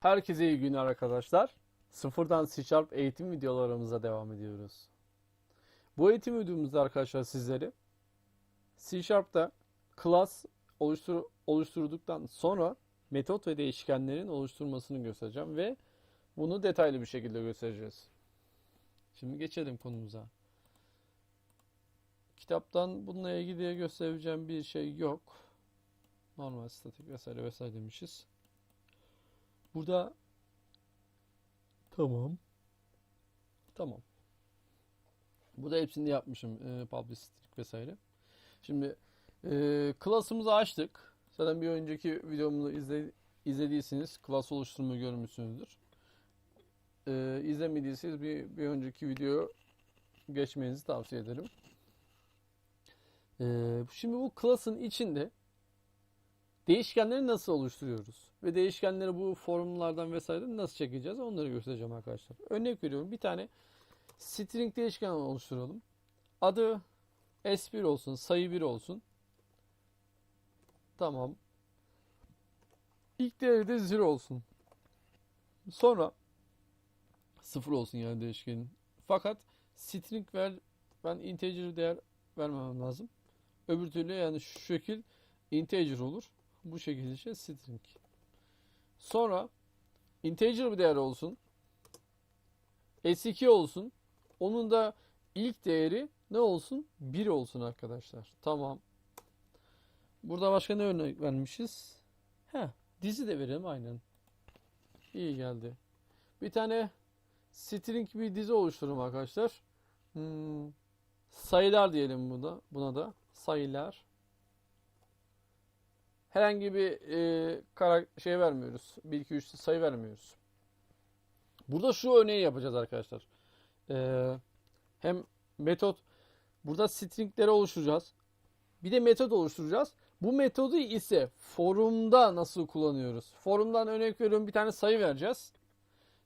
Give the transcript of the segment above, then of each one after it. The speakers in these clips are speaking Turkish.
Herkese iyi günler arkadaşlar. Sıfırdan C Sharp eğitim videolarımıza devam ediyoruz. Bu eğitim videomuzda arkadaşlar sizleri C Sharp'ta class oluştur oluşturduktan sonra metot ve değişkenlerin oluşturmasını göstereceğim ve bunu detaylı bir şekilde göstereceğiz. Şimdi geçelim konumuza. Kitaptan bununla ilgili göstereceğim bir şey yok. Normal statik vesaire vesaire demişiz. Burada tamam. Tamam. Burada hepsini yapmışım. E, publicity vesaire. Şimdi e, class'ımızı açtık. Zaten bir önceki videomuzu izle, izlediyseniz class oluşturma görmüşsünüzdür. E, izlemediyseniz bir, bir önceki video geçmenizi tavsiye ederim. E, şimdi bu class'ın içinde Değişkenleri nasıl oluşturuyoruz? Ve değişkenleri bu forumlardan vesaire nasıl çekeceğiz? Onları göstereceğim arkadaşlar. Örnek veriyorum. Bir tane string değişken oluşturalım. Adı S1 olsun, sayı 1 olsun. Tamam. İlk değeri de 0 olsun. Sonra 0 olsun yani değişkenin. Fakat string ver ben integer değer vermemem lazım. Öbür türlü yani şu şekil integer olur. Bu şekilde şey string. Sonra integer bir değer olsun. S2 olsun. Onun da ilk değeri ne olsun? 1 olsun arkadaşlar. Tamam. Burada başka ne örnek vermişiz? He, dizi de verelim aynen. İyi geldi. Bir tane string bir dizi oluşturalım arkadaşlar. Hmm, sayılar diyelim buna, buna da. Sayılar herhangi bir e, kara şey vermiyoruz. 1 2 3 sayı vermiyoruz. Burada şu örneği yapacağız arkadaşlar. E, hem metot burada stringleri oluşturacağız. Bir de metot oluşturacağız. Bu metodu ise forumda nasıl kullanıyoruz? Forumdan örnek veriyorum bir tane sayı vereceğiz.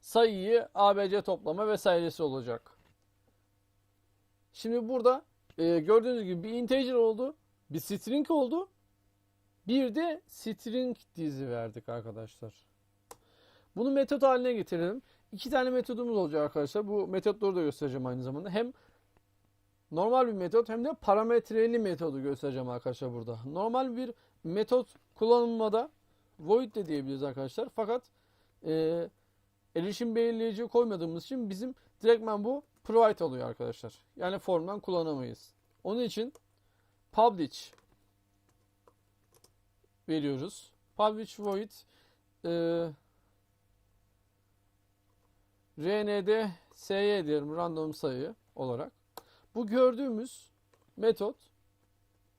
Sayıyı ABC toplama vesairesi olacak. Şimdi burada e, gördüğünüz gibi bir integer oldu. Bir string oldu. Bir de string dizi verdik arkadaşlar. Bunu metot haline getirelim. İki tane metodumuz olacak arkadaşlar. Bu metotları da göstereceğim aynı zamanda. Hem normal bir metot hem de parametreli metodu göstereceğim arkadaşlar burada. Normal bir metot kullanılmada void de diyebiliriz arkadaşlar. Fakat e, erişim belirleyici koymadığımız için bizim direktmen bu provide oluyor arkadaşlar. Yani formdan kullanamayız. Onun için publish veriyoruz. Publish void e, rnd sy diyelim random sayı olarak. Bu gördüğümüz metot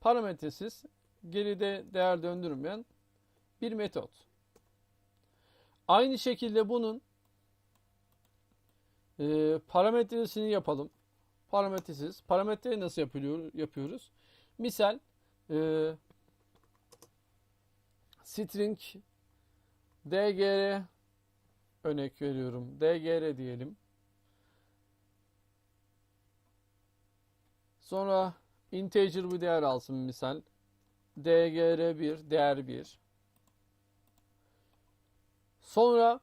parametresiz geride değer döndürmeyen bir metot. Aynı şekilde bunun e, parametresini yapalım. Parametresiz. Parametreyi nasıl yapıyor, yapıyoruz? Misal e, string dgr örnek veriyorum. dgr diyelim. Sonra integer bir değer alsın misal. dgr1 değer 1. Sonra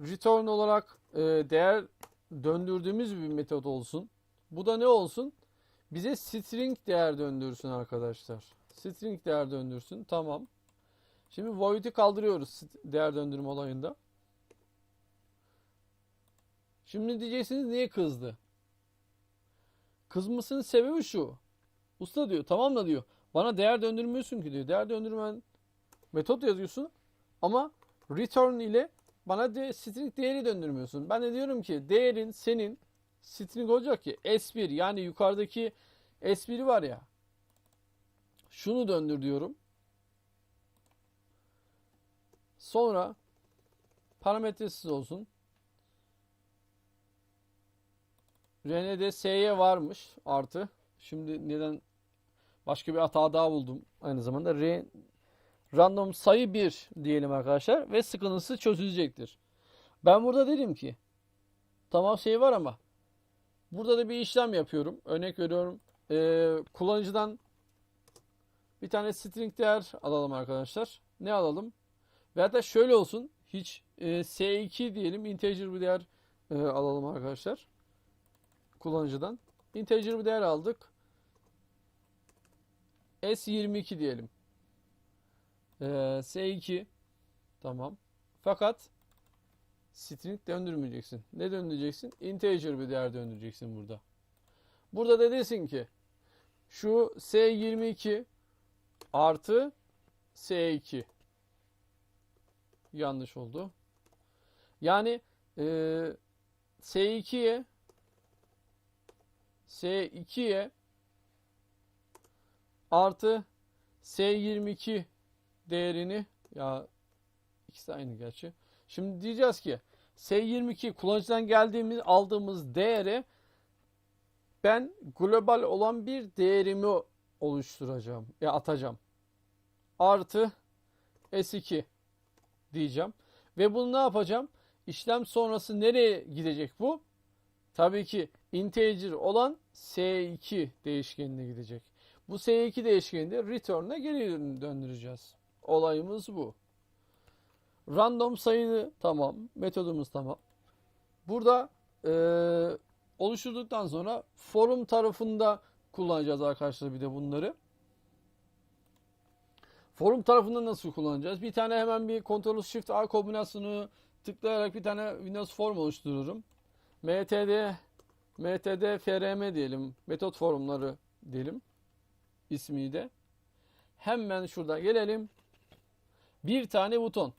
return olarak e, değer döndürdüğümüz bir metot olsun. Bu da ne olsun? Bize string değer döndürsün arkadaşlar. String değer döndürsün. Tamam. Şimdi void'i kaldırıyoruz değer döndürme olayında. Şimdi diyeceksiniz niye kızdı? Kızmasının sebebi şu. Usta diyor tamam da diyor. Bana değer döndürmüyorsun ki diyor. Değer döndürmen metot yazıyorsun ama return ile bana de string değeri döndürmüyorsun. Ben de diyorum ki değerin senin string olacak ki S1 yani yukarıdaki S1'i var ya şunu döndür diyorum. Sonra parametresiz olsun. RND S'ye varmış artı. Şimdi neden başka bir hata daha buldum aynı zamanda. R random sayı 1 diyelim arkadaşlar ve sıkıntısı çözülecektir. Ben burada dedim ki tamam şey var ama burada da bir işlem yapıyorum. Örnek veriyorum. Ee, kullanıcıdan bir tane string değer alalım arkadaşlar. Ne alalım? Veya da şöyle olsun. hiç e, S2 diyelim integer bir değer e, alalım arkadaşlar. Kullanıcıdan. Integer bir değer aldık. S22 diyelim. E, S2 tamam. Fakat string döndürmeyeceksin. Ne döndüreceksin? Integer bir değer döndüreceksin burada. Burada da ki şu S22 artı S2 yanlış oldu. Yani e, S2'ye S2'ye artı S22 değerini ya ikisi aynı gerçi. Şimdi diyeceğiz ki S22 kullanıcıdan geldiğimiz aldığımız değere ben global olan bir değerimi oluşturacağım. Ya atacağım. Artı S2 diyeceğim. Ve bunu ne yapacağım? İşlem sonrası nereye gidecek bu? Tabii ki integer olan S2 değişkenine gidecek. Bu S2 değişkenini de return'a geri döndüreceğiz. Olayımız bu. Random sayını tamam. Metodumuz tamam. Burada eee oluşturduktan sonra forum tarafında kullanacağız arkadaşlar bir de bunları. Forum tarafında nasıl kullanacağız? Bir tane hemen bir Ctrl Shift A kombinasyonu tıklayarak bir tane Windows form oluştururum. mtd mtd frm diyelim. Metot formları diyelim. ismi de. Hemen şurada gelelim. Bir tane buton.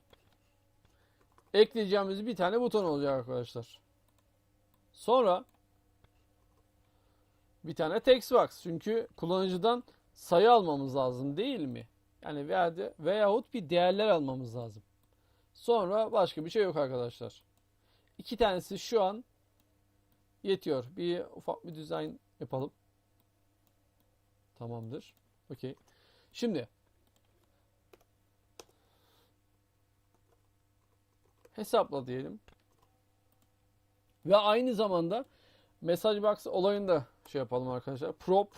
Ekleyeceğimiz bir tane buton olacak arkadaşlar. Sonra bir tane text box. Çünkü kullanıcıdan sayı almamız lazım değil mi? Yani veya de, veyahut bir değerler almamız lazım. Sonra başka bir şey yok arkadaşlar. İki tanesi şu an yetiyor. Bir ufak bir dizayn yapalım. Tamamdır. Okey. Şimdi hesapla diyelim. Ve aynı zamanda Message box olayında şey yapalım arkadaşlar. Prop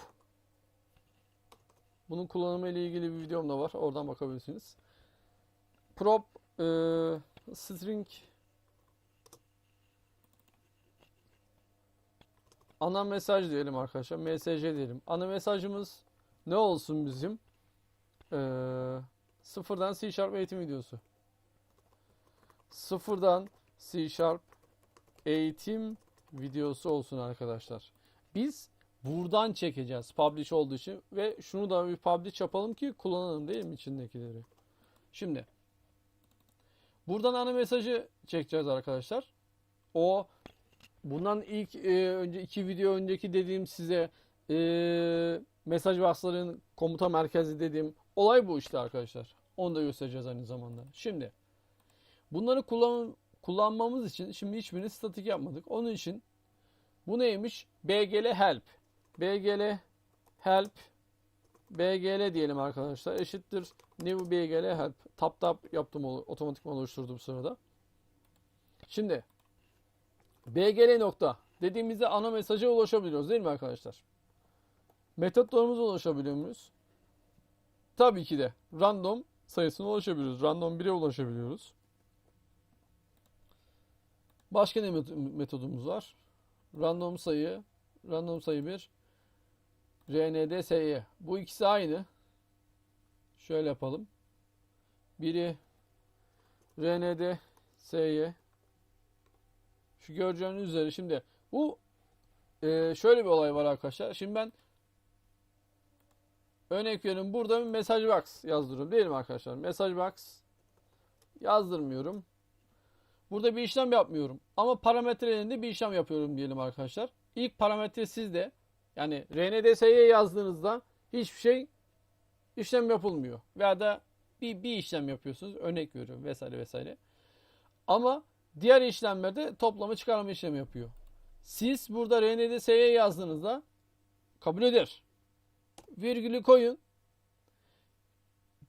bunun kullanımı ile ilgili bir videom da var. Oradan bakabilirsiniz. Prop e, string ana mesaj diyelim arkadaşlar. MSC diyelim. Ana mesajımız ne olsun bizim? E, sıfırdan C Sharp eğitim videosu. Sıfırdan C Sharp eğitim videosu olsun arkadaşlar. Biz buradan çekeceğiz publish olduğu için ve şunu da bir publish yapalım ki kullanalım değil mi içindekileri. Şimdi buradan ana mesajı çekeceğiz arkadaşlar. O bundan ilk e, önce iki video önceki dediğim size e, mesaj box'ların komuta merkezi dediğim olay bu işte arkadaşlar. Onu da göstereceğiz aynı zamanda. Şimdi bunları kullan kullanmamız için şimdi hiçbirini statik yapmadık. Onun için bu neymiş? BGL help. BGL help BGL diyelim arkadaşlar. Eşittir new BGL help. Tap tap yaptım otomatikman oluşturdu bu sırada. Şimdi BGL nokta dediğimizde ana mesaja ulaşabiliyoruz değil mi arkadaşlar? Metotlarımıza ulaşabiliyor muyuz? Tabii ki de random sayısına ulaşabiliyoruz. Random 1'e ulaşabiliyoruz. Başka ne metodumuz var? Random sayı, random sayı 1, rnd sy. Bu ikisi aynı. Şöyle yapalım. Biri rnd sy. Şu göreceğiniz üzere şimdi bu e, şöyle bir olay var arkadaşlar. Şimdi ben örnek veriyorum burada bir mesaj box yazdırıyorum değil mi arkadaşlar? Mesaj box yazdırmıyorum. Burada bir işlem yapmıyorum. Ama parametrelerinde bir işlem yapıyorum diyelim arkadaşlar. İlk parametre sizde. Yani RNDS'ye yazdığınızda hiçbir şey işlem yapılmıyor. Veya da bir, bir işlem yapıyorsunuz. Örnek veriyorum vesaire vesaire. Ama diğer işlemlerde toplama çıkarma işlemi yapıyor. Siz burada RNDS'ye yazdığınızda kabul eder. Virgülü koyun.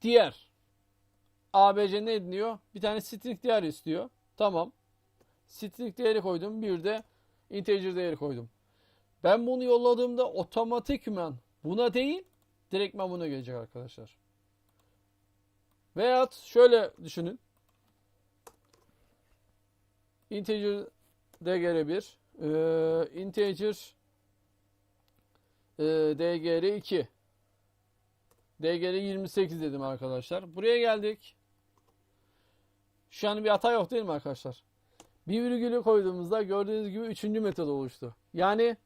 Diğer ABC ne ediniyor? Bir tane string diğer istiyor. Tamam. String değeri koydum. Bir de integer değeri koydum. Ben bunu yolladığımda otomatikman buna değil direktman buna gelecek arkadaşlar. Veyahut şöyle düşünün. integer dgr1 e, integer e, dgr2 dgr 28 dedim arkadaşlar. Buraya geldik. Şu an bir hata yok değil mi arkadaşlar? Bir virgülü koyduğumuzda gördüğünüz gibi üçüncü metod oluştu. Yani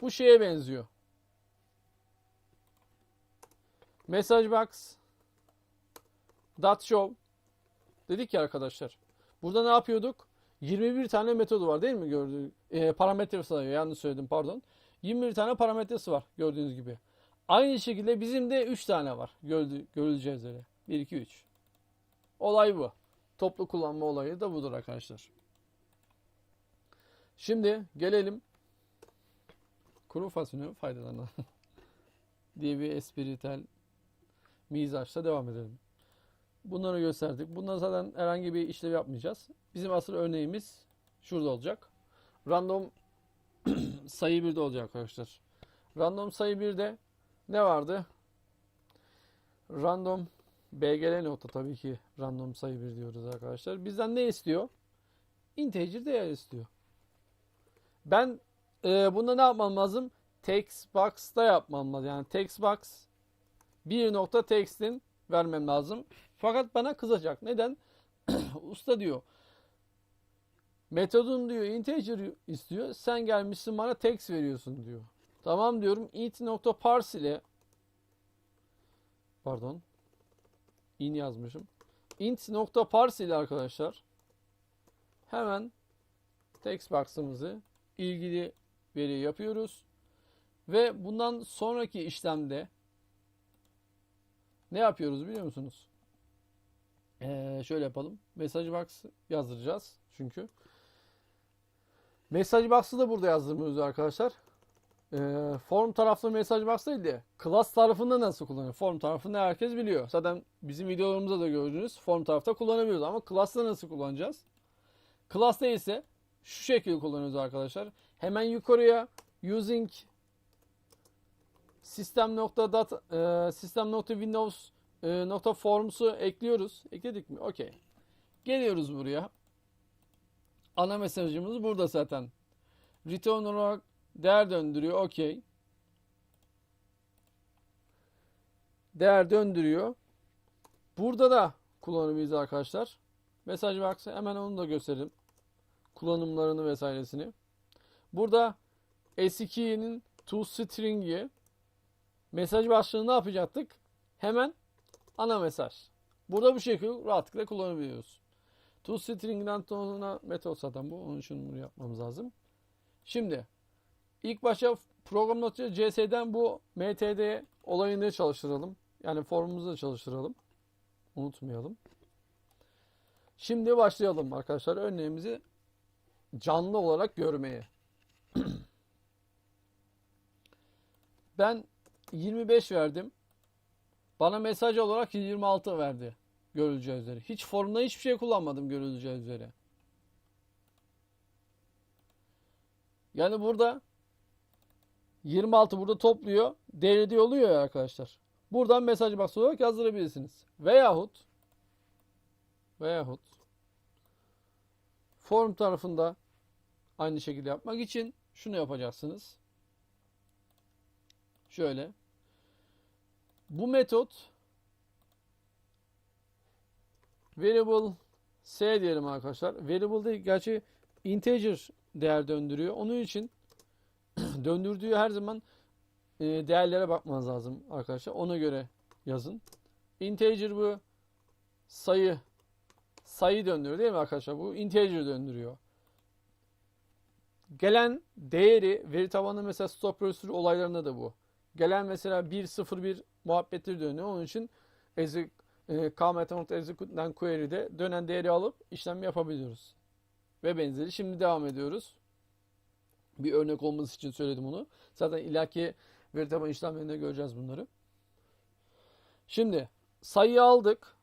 bu şeye benziyor. Message box dot show dedik ya arkadaşlar. Burada ne yapıyorduk? 21 tane metodu var değil mi gördüğünüz? E, parametre sayıyor. Yanlış söyledim pardon. 21 tane parametresi var gördüğünüz gibi. Aynı şekilde bizim de 3 tane var. Gördü, görüleceği üzere. 1 2 3. Olay bu. Toplu kullanma olayı da budur arkadaşlar. Şimdi gelelim kuru fasulye faydalarına diye bir espritel mizaçla devam edelim. Bunları gösterdik. Bunları zaten herhangi bir işlem yapmayacağız. Bizim asıl örneğimiz şurada olacak. Random sayı 1'de olacak arkadaşlar. Random sayı 1'de ne vardı? Random BGL nokta tabii ki random sayı 1 diyoruz arkadaşlar. Bizden ne istiyor? Integer değer istiyor. Ben e, bunda ne yapmam lazım? Text box'ta yapmam lazım. Yani text box bir text'in vermem lazım. Fakat bana kızacak. Neden? Usta diyor. Metodun diyor integer istiyor. Sen gelmişsin bana text veriyorsun diyor. Tamam diyorum. int nokta parse ile pardon in yazmışım. int nokta parse ile arkadaşlar hemen text box'ımızı ilgili veri yapıyoruz. Ve bundan sonraki işlemde ne yapıyoruz biliyor musunuz? Ee, şöyle yapalım. Message box yazdıracağız çünkü. Message box'ı da burada yazdırmıyoruz arkadaşlar. Ee, form taraflı message box değil de class tarafında nasıl kullanıyor? Form tarafını herkes biliyor. Zaten bizim videolarımızda da gördüğünüz form tarafta kullanabiliyoruz ama class'ta nasıl kullanacağız? Class'ta ise şu şekilde kullanıyoruz arkadaşlar. Hemen yukarıya using system nokta data, e, system nokta windows e, nokta forms'u ekliyoruz. Ekledik mi? Okey. Geliyoruz buraya. Ana mesajımız burada zaten. Return olarak değer döndürüyor. Okey. Değer döndürüyor. Burada da kullanımıyız arkadaşlar. Mesaj box'ı hemen onu da gösterelim. Kullanımlarını vesairesini. Burada S2'nin toString'i mesaj başlığını ne yapacaktık? Hemen ana mesaj. Burada bu şekilde rahatlıkla kullanabiliyoruz. ToString'den sonra metot zaten bu. Onun için bunu yapmamız lazım. Şimdi ilk başta program notçu CS'den bu MTD olayını çalıştıralım. Yani formumuzu da çalıştıralım. Unutmayalım. Şimdi başlayalım arkadaşlar örneğimizi canlı olarak görmeye. Ben 25 verdim. Bana mesaj olarak 26 verdi. Görüleceği üzere. Hiç formda hiçbir şey kullanmadım görüleceği üzere. Yani burada 26 burada topluyor. Devrediyor oluyor ya arkadaşlar. Buradan mesaj box olarak yazdırabilirsiniz. Veyahut veyahut form tarafında aynı şekilde yapmak için şunu yapacaksınız. Şöyle. Bu metot variable s diyelim arkadaşlar. Variable değil gerçi integer değer döndürüyor. Onun için döndürdüğü her zaman e, değerlere bakmanız lazım arkadaşlar. Ona göre yazın. Integer bu sayı sayı döndürüyor değil mi arkadaşlar? Bu integer döndürüyor. Gelen değeri veri tabanı mesela stop procedure olaylarında da bu. Gelen mesela 101 muhabbetleri dönüyor. Onun için exec, e, kmeta.execute'den query'de dönen değeri alıp işlem yapabiliyoruz. Ve benzeri. Şimdi devam ediyoruz. Bir örnek olması için söyledim onu. Zaten ilaki veri tabanı işlemlerinde göreceğiz bunları. Şimdi sayıyı aldık.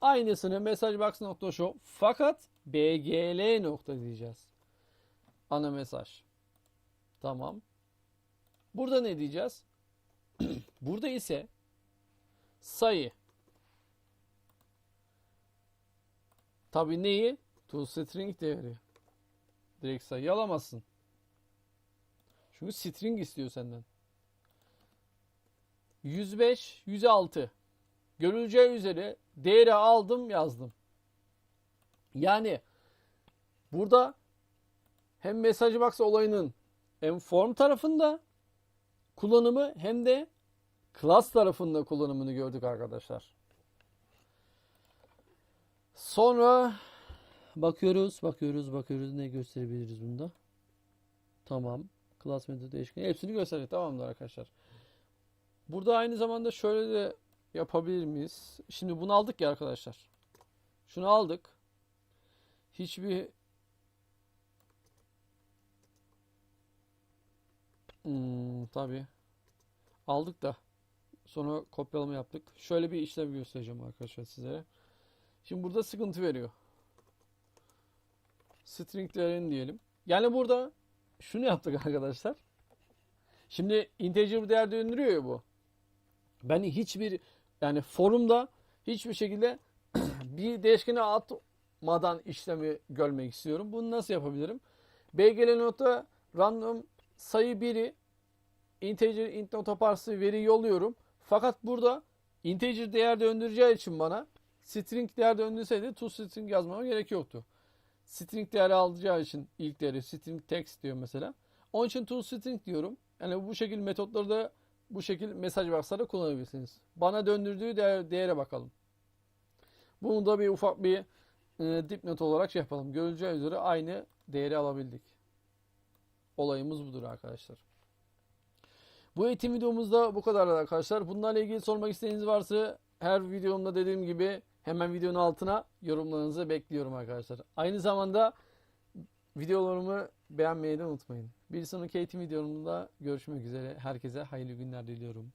Aynısını messagebox.show fakat bgl nokta diyeceğiz. Ana mesaj. Tamam. Burada ne diyeceğiz? Burada ise sayı. Tabi neyi? ToString değeri. Direkt sayı alamazsın. Çünkü string istiyor senden. 105, 106. Görüleceği üzere değeri aldım yazdım. Yani burada hem mesaj box olayının hem form tarafında kullanımı hem de class tarafında kullanımını gördük arkadaşlar. Sonra bakıyoruz, bakıyoruz, bakıyoruz. Ne gösterebiliriz bunda? Tamam. Class metodu değişken. Hepsini gösterdik. Tamamdır arkadaşlar. Burada aynı zamanda şöyle de yapabilir miyiz? Şimdi bunu aldık ya arkadaşlar. Şunu aldık. Hiçbir Hmm, tabii. Aldık da sonra kopyalama yaptık. Şöyle bir işlem göstereceğim arkadaşlar size. Şimdi burada sıkıntı veriyor. String değerini diyelim. Yani burada şunu yaptık arkadaşlar. Şimdi integer değer döndürüyor ya bu. Ben hiçbir yani forumda hiçbir şekilde bir değişkene atmadan işlemi görmek istiyorum. Bunu nasıl yapabilirim? bgl nota random sayı 1'i integer int nota veri yolluyorum. Fakat burada integer değer döndüreceği için bana string değer döndürseydi to string yazmama gerek yoktu. String değeri alacağı için ilk değeri string text diyor mesela. Onun için to string diyorum. Yani bu şekilde metotları da bu şekilde mesaj box'larda kullanabilirsiniz. Bana döndürdüğü değer, değere bakalım. Bunu da bir ufak bir e, dipnot olarak şey yapalım. Görüleceği üzere aynı değeri alabildik. Olayımız budur arkadaşlar. Bu eğitim videomuzda bu kadar arkadaşlar. Bunlarla ilgili sormak isteğiniz varsa her videomda dediğim gibi hemen videonun altına yorumlarınızı bekliyorum arkadaşlar. Aynı zamanda videolarımı beğenmeyi de unutmayın. Bir sonraki eğitim videomda görüşmek üzere. Herkese hayırlı günler diliyorum.